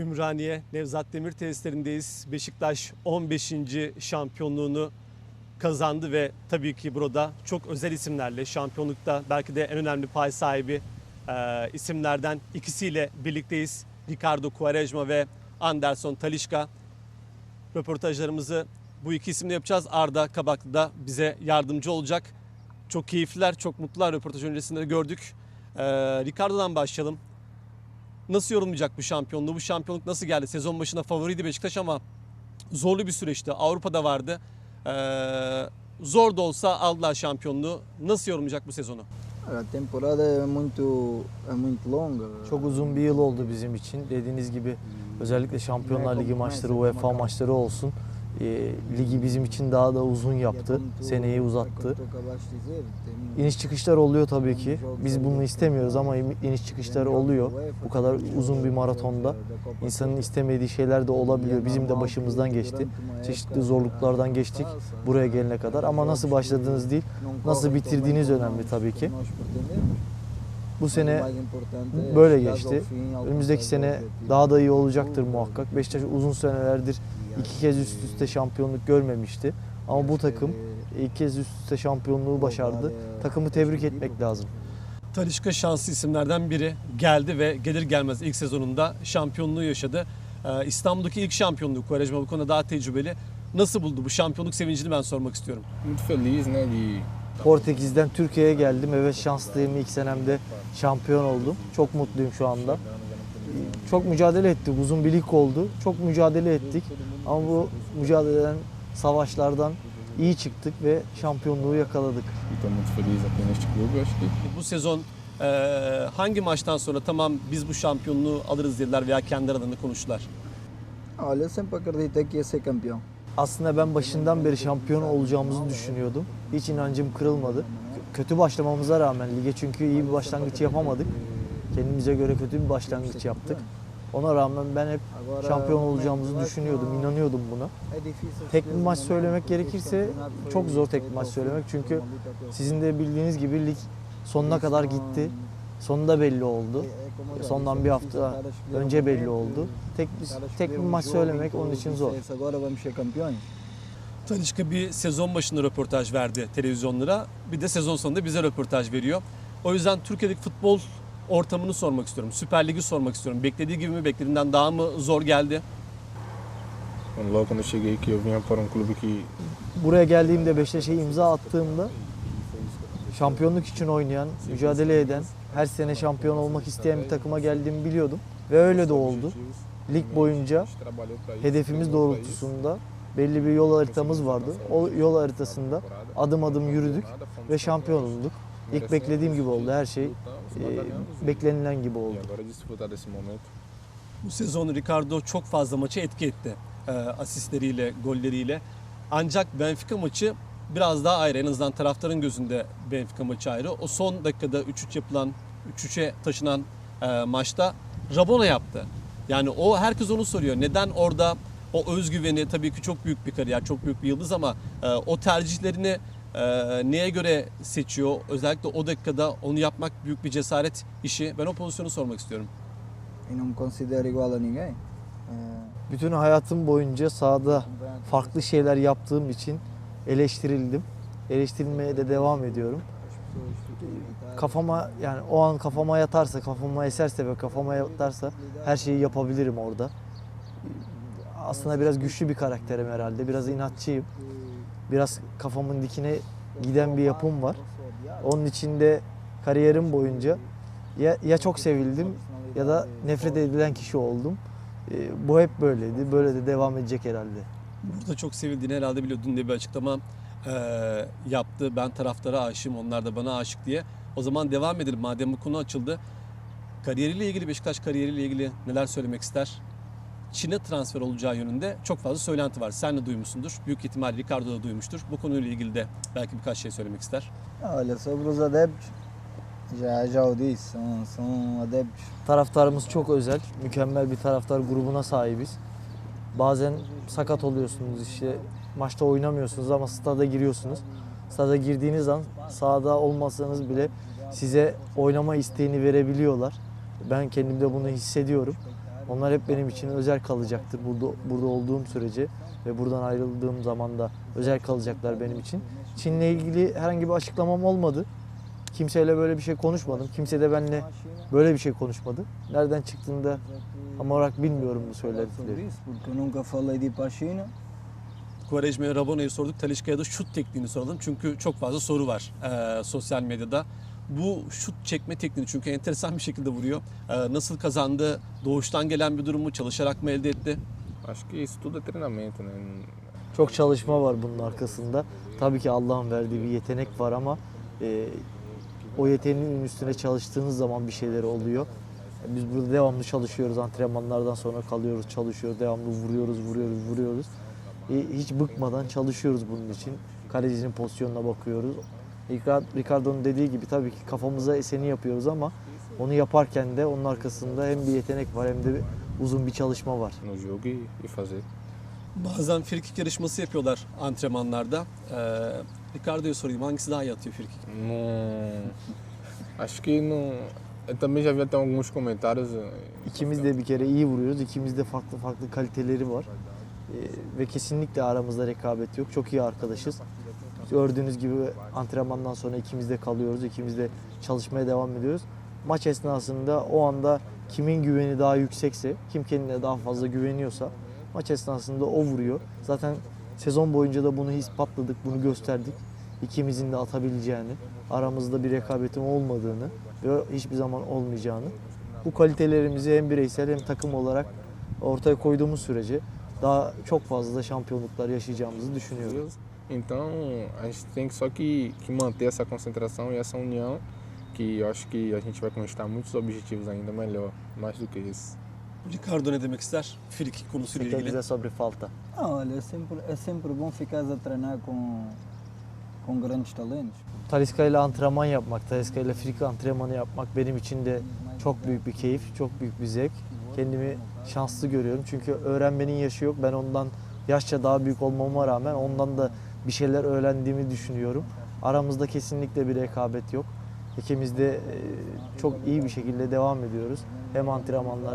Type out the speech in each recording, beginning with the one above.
Ümraniye Nevzat Demir tesislerindeyiz. Beşiktaş 15. şampiyonluğunu kazandı ve tabii ki burada çok özel isimlerle şampiyonlukta belki de en önemli pay sahibi e, isimlerden ikisiyle birlikteyiz. Ricardo Quaresma ve Anderson Talişka. Röportajlarımızı bu iki isimle yapacağız. Arda Kabaklı da bize yardımcı olacak. Çok keyifliler, çok mutlular röportaj öncesinde de gördük. E, Ricardo'dan başlayalım. Nasıl yorumlayacak bu şampiyonluğu? Bu şampiyonluk nasıl geldi? Sezon başında favoriydi Beşiktaş ama zorlu bir süreçti. Avrupa'da vardı. Ee, zor da olsa aldılar şampiyonluğu. Nasıl yorumlayacak bu sezonu? A temporada é muito, é muito longa. Çok uzun bir yıl oldu bizim için. Dediğiniz gibi özellikle Şampiyonlar Ligi maçları, UEFA maçları olsun. E, ligi bizim için daha da uzun yaptı. Seneyi uzattı. İniş çıkışlar oluyor tabii ki. Biz bunu istemiyoruz ama iniş çıkışlar oluyor. Bu kadar uzun bir maratonda insanın istemediği şeyler de olabiliyor. Bizim de başımızdan geçti. Çeşitli zorluklardan geçtik buraya gelene kadar. Ama nasıl başladığınız değil, nasıl bitirdiğiniz önemli tabii ki. Bu sene böyle geçti. Önümüzdeki sene daha da iyi olacaktır muhakkak. Beşiktaş uzun senelerdir iki kez üst üste şampiyonluk görmemişti. Ama bu takım ilk kez üst üste şampiyonluğu başardı. Takımı tebrik etmek lazım. Talişka şanslı isimlerden biri geldi ve gelir gelmez ilk sezonunda şampiyonluğu yaşadı. Ee, İstanbul'daki ilk şampiyonluğu Quaresma bu konuda daha tecrübeli. Nasıl buldu bu şampiyonluk sevincini ben sormak istiyorum. muito feliz, né, de Portekiz'den Türkiye'ye geldim. Evet şanslıyım. İlk senemde şampiyon oldum. Çok mutluyum şu anda. Çok mücadele ettik. Uzun bir lig oldu. Çok mücadele ettik. Ama bu mücadeleden, savaşlardan iyi çıktık ve şampiyonluğu yakaladık. Bu sezon e, hangi maçtan sonra tamam biz bu şampiyonluğu alırız dediler veya kendi aralarında konuştular. Olha, eu sempre acreditei que ia ser campeão. Aslında ben başından beri şampiyon olacağımızı düşünüyordum. Hiç inancım kırılmadı. Kötü başlamamıza rağmen lige çünkü iyi bir başlangıç yapamadık. Kendimize göre kötü bir başlangıç yaptık. Ona rağmen ben hep şampiyon olacağımızı düşünüyordum, inanıyordum buna. Difícil Tek bir maç söylemek gerekirse çok zor tek bir maç söylemek çünkü sizin de bildiğiniz gibi lig sonuna kadar gitti. Sonunda belli oldu. Sondan bir hafta önce belli oldu. Tek bir, tek bir maç söylemek onun için zor. Campeões. Talişka bir sezon başında röportaj verdi televizyonlara. Bir de sezon sonunda bize röportaj veriyor. O yüzden Türkiye'deki futbol ortamını sormak istiyorum. Süper Lig'i sormak istiyorum. Beklediği gibi mi, beklediğinden daha mı zor geldi? logo quando eu cheguei aqui, eu vinha para um clube que Buraya geldiğimde Beşiktaş'a imza attığımda şampiyonluk için oynayan, mücadele eden, her sene şampiyon olmak isteyen bir takıma geldiğimi biliyordum. Ve öyle de oldu. Lig boyunca hedefimiz doğrultusunda belli bir yol haritamız vardı. O yol haritasında adım adım yürüdük ve şampiyon olduk. İlk beklediğim gibi oldu. Her şey e, beklenilen gibi oldu. E. Bu sezon Ricardo çok fazla maçı etki etti. Ee, asistleriyle, golleriyle. Ancak Benfica maçı biraz daha ayrı. En azından taraftarın gözünde Benfica maçı ayrı. O son dakikada 3-3 yapılan, 3-3'e taşınan e, maçta Rabona yaptı. Yani o herkes onu soruyor. Neden orada o özgüveni tabii ki çok büyük bir kariyer, çok büyük bir yıldız ama e, o tercihlerini e, neye göre seçiyor? Özellikle o dakikada onu yapmak büyük bir cesaret işi. Ben o pozisyonu sormak istiyorum. E me considero igual a ninguém. É, Bütün hayatım boyunca sahada farklı şeyler yaptığım için eleştirildim. Eleştirilmeye de devam ediyorum. Kafama yani o an kafama yatarsa, kafama eserse ve kafama yatarsa her şeyi yapabilirim orada. Aslında biraz güçlü bir karakterim herhalde. Biraz inatçıyım. Biraz kafamın dikine giden bir yapım var. Onun için de kariyerim boyunca ya, ya çok sevildim ya da nefret edilen kişi oldum. Ee, bu hep böyleydi. Böyle de devam edecek herhalde. Burada çok sevildiğini herhalde biliyordun diye bir açıklama e, yaptı. Ben taraftara aşığım, onlar da bana aşık diye. O zaman devam edelim madem bu konu açıldı. Kariyeriyle ilgili, Beşiktaş kariyeriyle ilgili neler söylemek ister? Çin'e transfer olacağı yönünde çok fazla söylenti var. Sen de duymuşsundur. Büyük ihtimal Ricardo da duymuştur. Bu konuyla ilgili de belki birkaç şey söylemek ister. Olha, sobre os adeptos, já, já o disse, são, são adeptos Taraftarımız çok özel. Mükemmel bir taraftar grubuna sahibiz. Bazen sakat oluyorsunuz işte maçta oynamıyorsunuz ama stada giriyorsunuz. Stada girdiğiniz an sahada olmasanız bile size oynama isteğini verebiliyorlar. Ben kendimde bunu hissediyorum. Onlar hep benim için özel kalacaktır burada burada olduğum sürece ve buradan ayrıldığım zaman da özel kalacaklar benim için. Çin'le ilgili herhangi bir açıklamam olmadı. Kimseyle böyle bir şey konuşmadım. Kimse de benimle böyle bir şey konuşmadı. Nereden çıktığını da tam olarak bilmiyorum bu China. Quaresma'ya Rabona'yı sorduk. Talişka'ya da şut tekniğini soralım. Çünkü çok fazla soru var e, sosyal medyada. Bu şut çekme tekniğini çünkü enteresan bir şekilde vuruyor. E, nasıl kazandı? Doğuştan gelen bir durumu çalışarak mı elde etti? Acho que isso tudo é treinamento, né? Çok çalışma var bunun arkasında. Tabii ki Allah'ın verdiği bir yetenek var ama e, o yeteneğin üstüne çalıştığınız zaman bir şeyler oluyor. E, Biz burada devamlı çalışıyoruz. Antrenmanlardan sonra kalıyoruz, çalışıyoruz. Devamlı vuruyoruz, vuruyoruz, vuruyoruz. E, hiç bıkmadan çalışıyoruz bunun için. Kalecinin pozisyonuna bakıyoruz. Rica- Ricardo'nun dediği gibi tabii ki kafamıza eseni yapıyoruz ama onu yaparken de onun arkasında hem bir yetenek var hem de bir- uzun bir çalışma var. No jogo e, fazer. Bazen frikik yarışması yapıyorlar antrenmanlarda. E, Ricardo'ya sorayım hangisi daha iyi atıyor frikik? No... Acho que no... Eu também já vi até alguns comentários. eh, İkimiz de bir kere iyi vuruyoruz. İkimiz de farklı farklı kaliteleri var. Ee, ve kesinlikle aramızda rekabet yok. Çok iyi arkadaşız. Gördüğünüz gibi antrenmandan sonra ikimiz de kalıyoruz. İkimiz de çalışmaya devam ediyoruz. Maç esnasında o anda kimin güveni daha yüksekse, kim kendine daha fazla güveniyorsa maç esnasında o vuruyor. Zaten sezon boyunca da bunu ispatladık, bunu gösterdik. İkimizin de atabileceğini, aramızda bir rekabetin olmadığını ve hiçbir zaman olmayacağını bu kalitelerimizi hem bireysel hem takım olarak ortaya koyduğumuz sürece daha çok fazla şampiyonluklar yaşayacağımızı düşünüyorum. Então, a gente tem que só que, que manter essa concentração e essa união, que eu acho que a gente vai conquistar muitos objetivos ainda melhor, mais do que esse. Ricardo ne demek ister? Frikik konusuyla ilgili. Bize sobre falta. Não, olha, é sempre, é sempre bom ficares a treinar com, com grandes talentos. Taliska ile antrenman yapmak, Taliska ile friki antrenmanı yapmak benim için de çok büyük bir keyif, çok büyük bir zevk. Kendimi şanslı görüyorum çünkü öğrenmenin yaşı yok. Ben ondan yaşça daha büyük olmama rağmen ondan da bir şeyler öğrendiğimi düşünüyorum. Aramızda kesinlikle bir rekabet yok. İkimiz de e, çok iyi bir şekilde devam ediyoruz. Hem antrenmanlar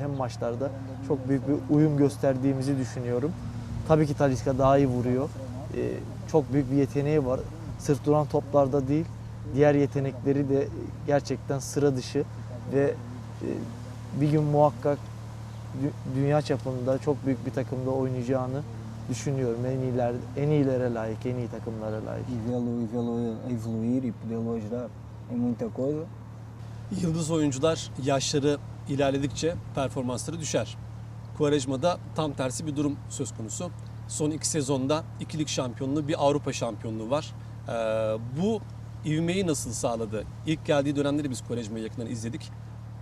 hem maçlarda çok büyük bir uyum gösterdiğimizi düşünüyorum. Tabii ki Taliska daha iyi vuruyor. E, Çok büyük bir yeteneği var. Sırf duran toplarda değil, diğer yetenekleri de gerçekten sıra dışı ve e, bir gün muhakkak dü- dünya çapında çok büyük bir takımda oynayacağını düşünüyorum. En iyiler en iyilere layık, en iyi takımlara layık. E vê-lo e vê-lo evoluir e poder-lo ajudar em muita coisa. Yıldız oyuncular yaşları ilerledikçe performansları düşer. Quaresma'da tam tersi bir durum söz konusu. Son iki sezonda ikilik şampiyonluğu, bir Avrupa şampiyonluğu var. Ee, bu ivmeyi nasıl sağladı? İlk geldiği dönemleri biz Quaresma'yı yakından izledik.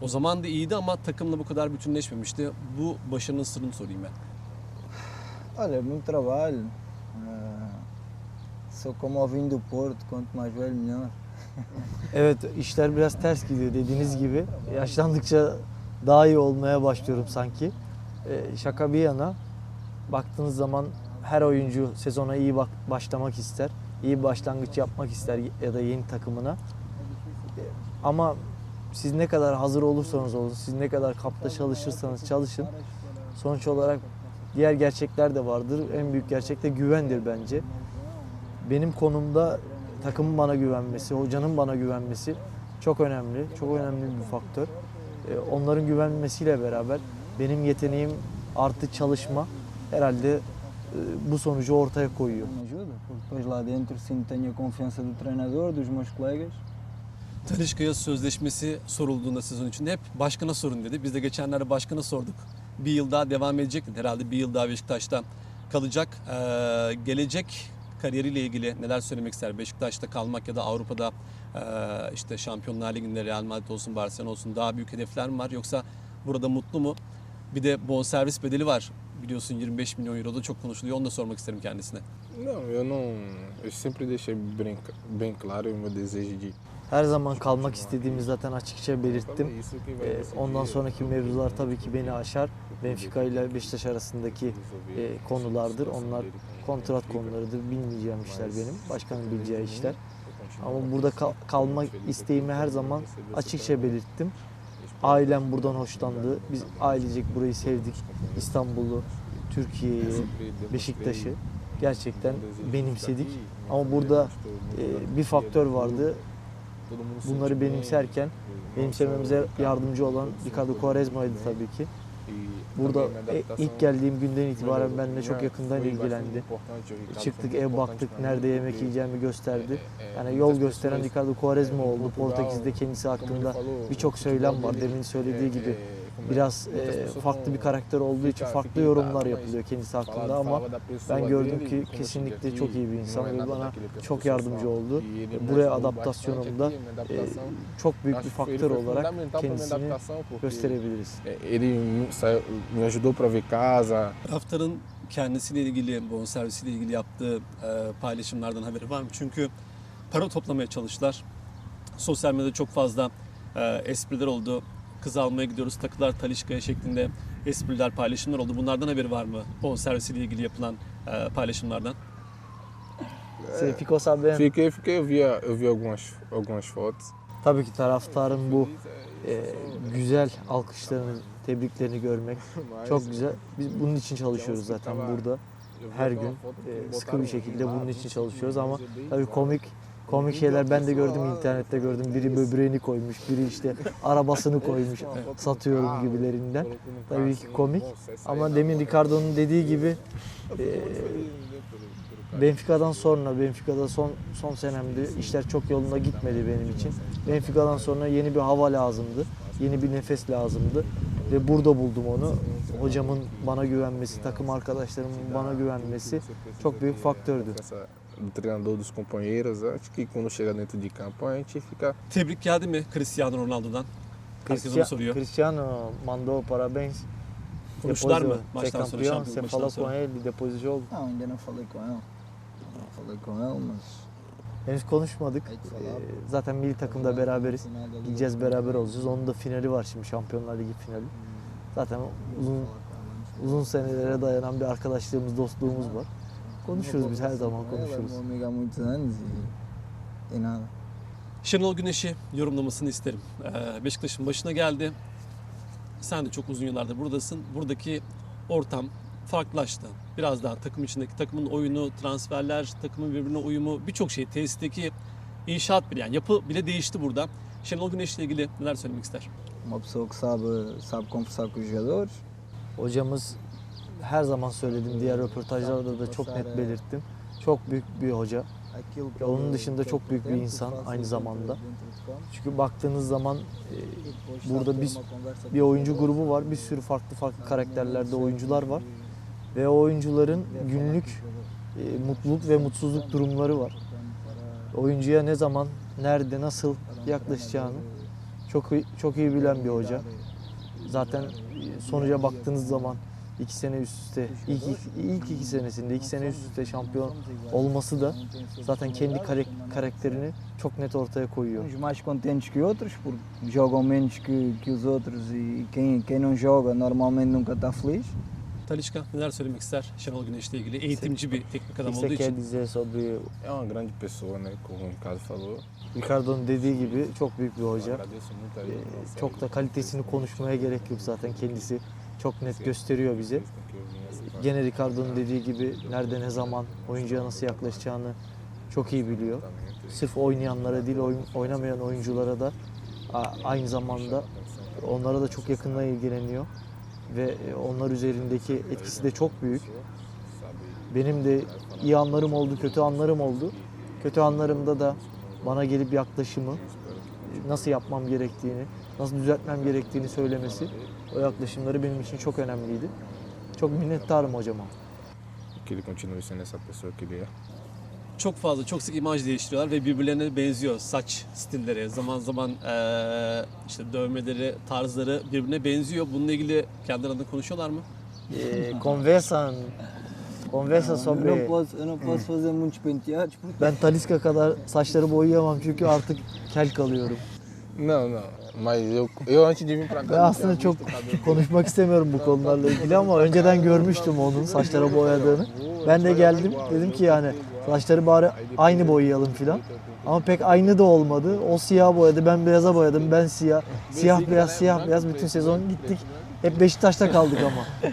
O zaman da iyiydi ama takımla bu kadar bütünleşmemişti. Bu başarının sırrını sorayım ben. Olha, muito trabalho. Ah, sou como vinho do Porto, quanto mais velho melhor. Evet işler biraz ters gidiyor dediğiniz gibi. Yaşlandıkça daha iyi olmaya başlıyorum sanki. Ee, şaka bir yana baktığınız zaman her oyuncu sezona iyi bak başlamak ister. iyi başlangıç yapmak ister ya da yeni takımına. Ee, Ama siz ne kadar hazır olursanız olun, siz ne kadar kapta çalışırsanız çalışın. Sonuç olarak diğer gerçekler de vardır. En büyük gerçek de güvendir bence. Benim konumda takımın bana güvenmesi, hocanın bana güvenmesi çok önemli. Çok önemli bir faktör. Ee, Onların güvenmesiyle beraber benim yeteneğim artı çalışma herhalde e, bu sonucu ortaya koyuyor. Ajuda, depois lá dentro sinto tenho a confiança do treinador, dos meus colegas. Talişka'ya sözleşmesi sorulduğunda sezon içinde hep başkana sorun dedi. Biz de geçenlerde başkana sorduk. Bir yıl daha devam edecek dedi. Herhalde bir yıl daha Beşiktaş'ta kalacak. Ee, gelecek kariyeriyle ilgili neler söylemek ister? Beşiktaş'ta kalmak ya da Avrupa'da e, işte Şampiyonlar Ligi'nde Real Madrid olsun, Barcelona olsun daha büyük hedefler mi var? Yoksa burada mutlu mu? Bir de bonservis bedeli var. Biliyorsun 25 milyon euro da çok konuşuluyor. Onu da sormak isterim kendisine. Não, eu não. Eu sempre deixei bem, bem claro o meu desejo de. Her zaman kalmak istediğimi zaten açıkça belirttim. Ee, Ondan sonraki mevzular tabii ki beni aşar. Benfica ile Beşiktaş arasındaki e, konulardır. Onlar kontrat konularıdır. Bilmeyeceğim işler benim. Başkanın bileceği işler. Ama burada kal- kalmak isteğimi her zaman açıkça belirttim. Ailem buradan hoşlandı. Biz ailecek burayı sevdik. İstanbul'u, Türkiye'yi, Beşiktaş'ı gerçekten benimsedik. Ama burada e, bir faktör vardı. Bunları benimserken benimsememize yardımcı olan Ricardo Quaresma'ydı tabii ki. Burada e, ilk geldiğim günden itibaren benimle çok yakından ilgilendi. Çıktık ev baktık nerede yemek yiyeceğimi gösterdi. Yani yol gösteren Ricardo Quaresma oldu. Portekiz'de kendisi hakkında birçok söylem var. Demin söylediği gibi biraz e, farklı bir karakter olduğu için farklı yorumlar yapılıyor kendisi hakkında ama ben gördüm ki kesinlikle çok iyi bir insan ve bana çok yardımcı oldu. Buraya adaptasyonumda e, çok büyük bir faktör olarak kendisini gösterebiliriz. Ele saiu- me ajudou para ver casa, Taraftarın kendisiyle ilgili, bonservisiyle ilgili yaptığı e, paylaşımlardan haberi var mı? Çünkü para toplamaya çalıştılar. Sosyal medyada çok fazla e, espriler oldu. Kız almaya gidiyoruz, takılar Talişka'ya şeklinde espriler, paylaşımlar oldu. Bunlardan haberi var mı? Bonservisiyle ilgili yapılan e, paylaşımlardan. Você ficou sabendo? Fiquei, fiquei, eu vi, eu vi algumas, algumas fotos. Tabii ki taraftarın bu e, güzel alkışlarını, tebriklerini görmek çok güzel. Biz bunun için çalışıyoruz zaten burada. Her gün e, sıkı bir şekilde bunun için çalışıyoruz ama tabii komik komik şeyler ben de gördüm internette gördüm. Biri böbreğini koymuş, biri işte arabasını koymuş, satıyorum gibilerinden. Tabii ki komik ama demin Ricardo'nun dediği gibi e, Benfica'dan sonra, Benfica'da son son senemde işler çok yolunda gitmedi benim için. Benfica'dan sonra yeni bir hava lazımdı, yeni bir nefes lazımdı ve burada buldum onu. Hocamın bana güvenmesi, takım arkadaşlarımın bana güvenmesi çok büyük faktördü. Do treinador dos companheiros, acho que quando chega dentro de campo a gente fica Tebrik geldi mi Cristiano Ronaldo'dan? Herkes onu soruyor. Cristiano mandou parabéns. Depois de ser campeão, você falou com ele depois do jogo? Não, ainda não falei com ele. Não falei com ele, mas. Henüz konuşmadık. Ee, zaten milli takımda beraberiz. Gideceğiz beraber olacağız. Onun da finali var şimdi Şampiyonlar Ligi finali. Zaten uzun uzun senelere dayanan bir arkadaşlığımız, dostluğumuz var. Konuşuruz biz her zaman konuşuruz. E, e nada. Şenol Güneş'i yorumlamasını isterim. Ee, Beşiktaş'ın başına geldi. Sen de çok uzun yıllardır buradasın. Buradaki ortam farklılaştı. Biraz daha takım içindeki takımın oyunu, transferler, takımın birbirine uyumu, birçok şey tesisteki inşaat bile yani yapı bile değişti burada. Şenol Güneş'le ilgili neler söylemek ister? Uma pessoa que sabe, sabe conversar com os jogadores. Hocamız her zaman söyledim, diğer röportajlarda da çok net belirttim. Çok büyük bir hoca. Onun dışında çok büyük bir insan aynı zamanda. Çünkü baktığınız zaman e, Burada bir os oyuncu grubu var. Bir sürü farklı farklı karakterlerde oyuncular var. Ve o oyuncuların günlük e, mutluluk ve mutsuzluk durumları var. Oyuncuya ne zaman, nerede, nasıl yaklaşacağını çok çok iyi bilen bir hoca. Zaten e, sonuca baktığınız zaman iki sene üst üste, ilk, ilk, iki senesinde iki sene üst üste şampiyon olması da zaten kendi karakterini çok net ortaya koyuyor. Uns mais contentes que outros, porque jogam menos que, que os outros e quem, quem não joga normalmente nunca está feliz. Talişka neler söylemek ister Şenol Güneş'le ilgili? Eğitimci bir teknik adam olduğu için. dizer sobre é uma grande pessoa, né, como o Ricardo falou. Ricardo'nun dediği gibi çok büyük bir hoca. Agradeço muito a ele. Nossa çok da kalitesini konuşmaya gerek yok zaten kendisi çok net gösteriyor bize. essa Gene Ricardo'nun dediği gibi nerede ne zaman oyuncuya nasıl yaklaşacağını çok iyi biliyor. Sırf oynayanlara değil oynamayan oyunculara da aynı zamanda onlara da çok yakından ilgileniyor ve e, onlar üzerindeki etkisi de çok büyük. Benim de iyi anlarım oldu, kötü anlarım oldu. Kötü anlarımda da bana gelip yaklaşımı, nasıl yapmam gerektiğini, nasıl düzeltmem gerektiğini söylemesi, o yaklaşımları benim için çok önemliydi. Çok minnettarım hocama. Que ele continue sendo essa pessoa que ele é. Çok fazla, çok sık imaj değiştiriyorlar ve birbirlerine benziyor. Saç stilleri, zaman zaman eee, işte dövmeleri, tarzları birbirine benziyor. Bununla ilgili kendi aralarında konuşuyorlar mı? Ee, conversam, conversa Eu não sobre... posso, eu não posso fazer muitos penteados porque Ben Taliska kadar saçları boyayamam çünkü artık kel kalıyorum. Não, não. Mas eu, eu antes de vir pra cá. Ben aslında çok konuşmak istemiyorum bu konularla ilgili ama önceden görmüştüm onun saçları boyadığını. Ben de geldim dedim ki yani Saçları bari aynı boyayalım filan. Ama pek aynı da olmadı. O siyah boyadı, ben beyaza boyadım, ben siyah. Siyah beyaz, siyah beyaz bütün sezon gittik. Hep Beşiktaş'ta kaldık ama.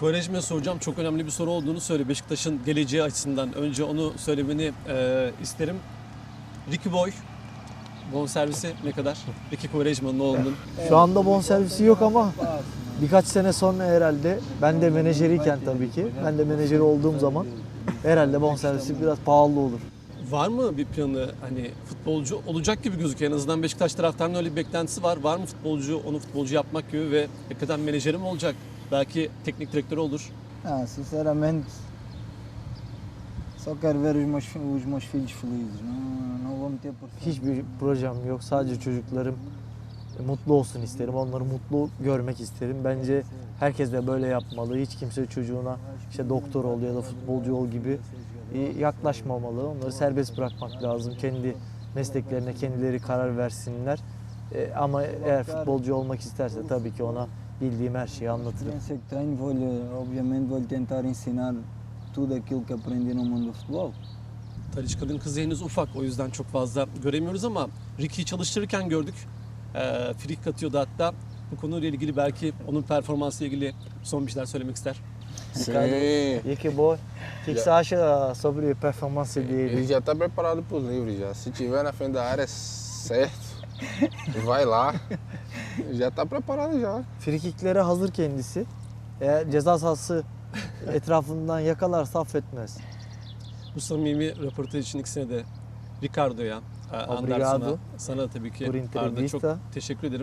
Quaresma'ya soracağım. Çok önemli bir soru olduğunu söyle. Beşiktaş'ın geleceği açısından. Önce onu söylemeni e, isterim. Ricky Boy bonservisi ne kadar? Ricky Quaresma'nın oğlunun. Şu anda bonservisi yok ama birkaç sene sonra herhalde ben de menajeriyken tabii ki ben de menajeri olduğum zaman herhalde bonservisi biraz pahalı olur. Var mı bir planı hani futbolcu olacak gibi gözüküyor. En azından Beşiktaş taraftarının öyle bir beklentisi var. Var mı futbolcu, onu futbolcu yapmak gibi ve hakikaten menajeri mi olacak? Belki teknik direktörü olur. Ah, sinceramente, só quero ver os meus, fi- os meus filhos felizes. Não, vou. Hiçbir projem yok. Sadece çocuklarım mutlu olsun isterim. Onları mutlu görmek isterim. Bence herkes de böyle yapmalı. Hiç kimse çocuğuna işte doktor ol ya da futbolcu ol gibi e, yaklaşmamalı. Onları serbest bırakmak lazım. Kendi mesleklerine kendileri karar versinler. E, Ama eğer futbolcu olmak isterse tabii ki ona bildiğim her şeyi anlatırım. obviamente, vou-lhe tentar ensinar tudo aquilo que aprendi no mundo do futebol. Talisca'nın kızı henüz ufak o yüzden çok fazla göremiyoruz ama Ricky'yi çalıştırırken gördük. Ee, frikik atıyordu hatta. Bu konuyla ilgili belki onun performansıyla ilgili son bir şeyler söylemek ister. Sim. E que boa. O que, que você acha sobre a performance dele? Ele já está preparado para os livros já. Se tiver na frente da área certo, vai lá. Já está preparado já. Frikiklere hazır kendisi. Eğer ceza sahası etrafından yakalarsa affetmez. Bu samimi röportaj için ikisine de Ricardo'ya, e, Anderson'a, sana tabii ki Arda çok teşekkür ederim.